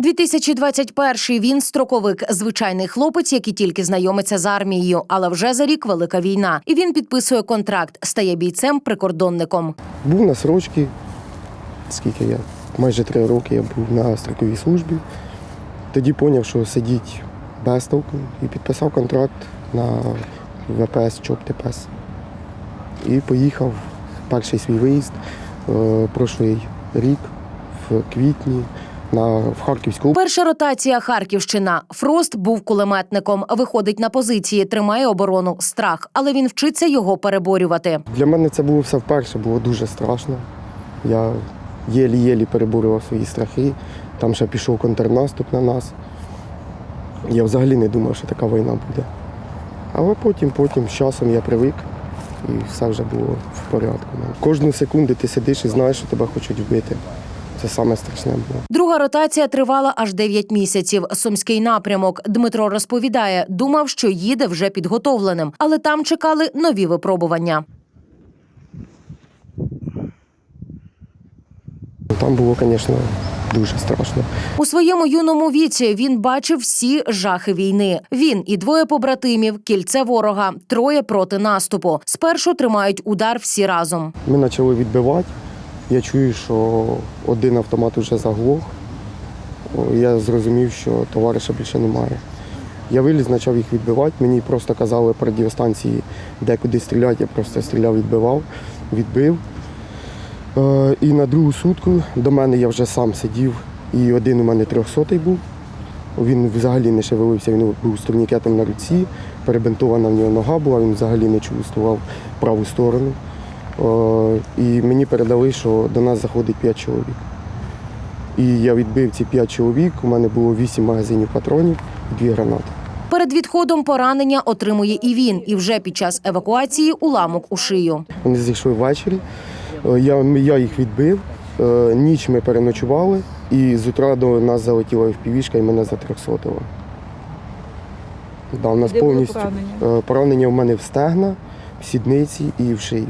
2021 він строковик, звичайний хлопець, який тільки знайомиться з армією, але вже за рік велика війна. І він підписує контракт, стає бійцем-прикордонником. Був на срочці, скільки я, майже три роки я був на строковій службі. Тоді зрозумів, що сидіть без толку і підписав контракт на ВПС ЧОП ТПС. І поїхав перший свій виїзд е, прошлий рік в квітні на, в Харківську. Перша ротація Харківщина. Фрост був кулеметником. Виходить на позиції, тримає оборону, страх, але він вчиться його переборювати. Для мене це було все вперше, було дуже страшно. Я єлі-єлі переборював свої страхи. Там ще пішов контрнаступ на нас. Я взагалі не думав, що така війна буде. Але потім, потім, з часом я привик і все вже було в порядку. Кожну секунду ти сидиш і знаєш, що тебе хочуть вбити. Це саме страшне було. Друга ротація тривала аж 9 місяців. Сумський напрямок. Дмитро розповідає, думав, що їде вже підготовленим, але там чекали нові випробування. Там було, звісно, дуже страшно. У своєму юному віці він бачив всі жахи війни. Він і двоє побратимів, кільце ворога, троє проти наступу. Спершу тримають удар всі разом. Ми почали відбивати. Я чую, що один автомат вже заглох. Я зрозумів, що товариша більше немає. Я виліз, почав їх відбивати. Мені просто казали по радіостанції, де куди стріляти. Я просто стріляв, відбивав, відбив. Е, І на другу сутку до мене я вже сам сидів, і один у мене трьохсотий був. Він взагалі не шевелився, він був з турнікетом на руці, перебинтована в нього нога була, він взагалі не чувствував праву сторону. І мені передали, що до нас заходить 5 чоловік. І я відбив ці 5 чоловік, у мене було 8 магазинів патронів і 2 гранати. Перед відходом поранення отримує і він, і вже під час евакуації уламок у шию. Вони зійшли ввечері, е, я, я їх відбив, е, ніч ми переночували, і з утра до нас залетіла впівішка і мене затрьохсотило. Да, у нас Де повністю поранення? Е, Поранення в мене в стегна, в сідниці і в шию.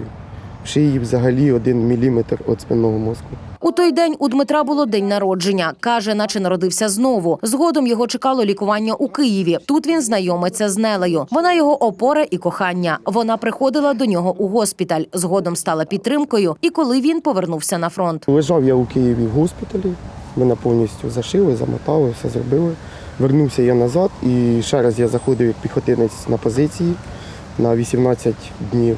В шиї взагалі один міліметр від спинного мозку. У той день у Дмитра було день народження. Каже, наче народився знову. Згодом його чекало лікування у Києві. Тут він знайомиться з Нелею. Вона його опора і кохання. Вона приходила до нього у госпіталь. Згодом стала підтримкою. І коли він повернувся на фронт. Лежав я у Києві в госпіталі, мене повністю зашили, замотали, все зробили. Вернувся я назад і ще раз я заходив як піхотинець на позиції. На 18 днів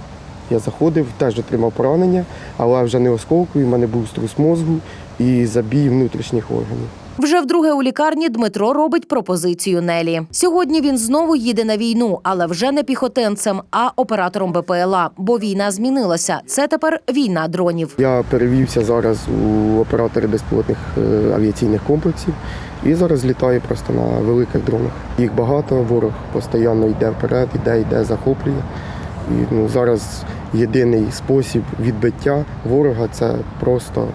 я заходив, теж отримав поранення, але вже не осколковий, в мене був струс мозку і забій внутрішніх органів. Вже вдруге у лікарні Дмитро робить пропозицію Нелі. Сьогодні він знову їде на війну, але вже не піхотинцем, а оператором БПЛА. Бо війна змінилася. Це тепер війна дронів. Я перевівся зараз у оператори безпілотних е, авіаційних комплексів і зараз літаю просто на великих дронах. Їх багато, ворог постійно йде вперед, йде, йде, захоплює. І ну, зараз єдиний спосіб відбиття ворога це просто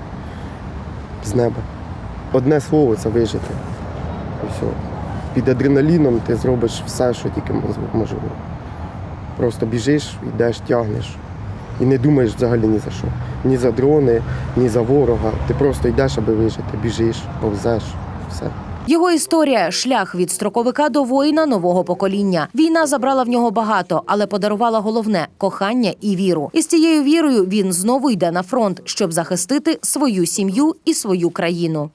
з неба. Одне слово це вижити. Все. Під адреналіном ти зробиш все, що тільки можливо. Просто біжиш, йдеш, тягнеш. І не думаєш взагалі ні за що. Ні за дрони, ні за ворога. Ти просто йдеш, аби вижити, біжиш, повзеш, все. Його історія шлях від строковика до воїна нового покоління. Війна забрала в нього багато, але подарувала головне кохання і віру. І з цією вірою він знову йде на фронт, щоб захистити свою сім'ю і свою країну.